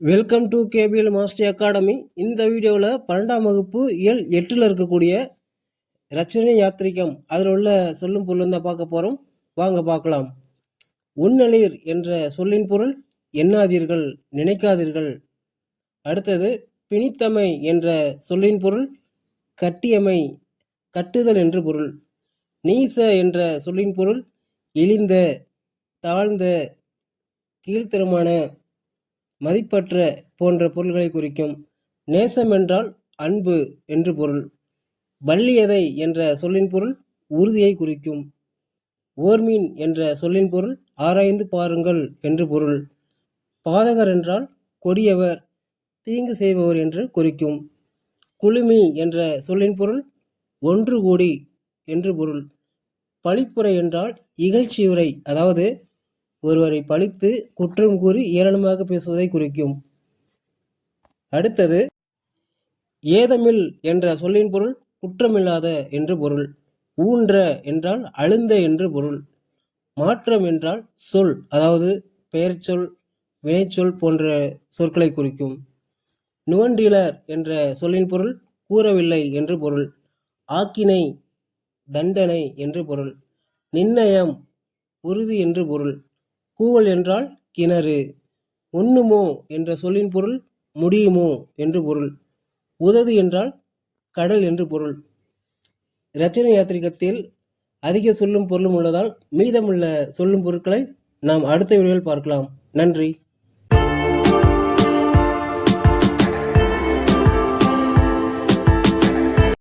Welcome to KPL master academy இந்த வீடியோவில் பன்னெண்டாம் வகுப்பு இயல் எட்டில் இருக்கக்கூடிய ரச்சனை யாத்திரிகம். அதில் உள்ள சொல்லும் பொருள் தான் பார்க்க போகிறோம் வாங்க பார்க்கலாம். உன்னளிர் என்ற சொல்லின் பொருள் எண்ணாதீர்கள் நினைக்காதீர்கள். அடுத்தது பிணித்தமை என்ற சொல்லின் பொருள் கட்டியமை கட்டுதல் என்று பொருள். நீச என்ற சொல்லின் பொருள் இழிந்த தாழ்ந்த கீழ்த்தரமான மதிப்பற்ற போன்ற பொருள்களை குறிக்கும் நேசம் என்றால் அன்பு என்று பொருள். வள்ளியதை என்ற சொல்லின் பொருள் உறுதியை குறிக்கும். ஓர்மீன் என்ற சொல்லின் பொருள் ஆராய்ந்து பாருங்கள் என்று பொருள். பாதகர் என்றால் கொடியவர் தீங்கு செய்பவர் என்று குறிக்கும். குளுமி என்ற சொல்லின் பொருள் ஒன்று கூடி என்று பொருள். பழிப்புரை என்றால் இகழ்ச்சியுரை அதாவது ஒருவரை பழித்து குற்றம் கூறி ஏளனமாக பேசுவதை குறிக்கும். அடுத்தது ஏதமில் என்ற சொல்லின் பொருள் குற்றமில்லாத என்று பொருள் ஊன்ற என்றால் அழுந்த என்று பொருள் மாற்றம் என்றால் சொல் அதாவது பெயர்ச்சொல் வினைச்சொல் போன்ற சொற்களை குறிக்கும். நுவன்றிலர் என்ற சொல்லின் பொருள் கூறவில்லை என்று பொருள் ஆக்கினை தண்டனை என்று பொருள் நிர்ணயம் உறுதி என்று பொருள் கூவல் என்றால் கிணறு. உண்ணுமோ என்ற சொல்லின் பொருள் முடியுமோ என்று பொருள். உதது என்றால் கடல் என்று பொருள். ரச்சனை யாத்திரிகத்தில் அதிக சொல்லும் பொருளும் உள்ளதால் மீதமுள்ள சொல்லும் பொருட்களை நாம் அடுத்த வீடியோவில் பார்க்கலாம். நன்றி.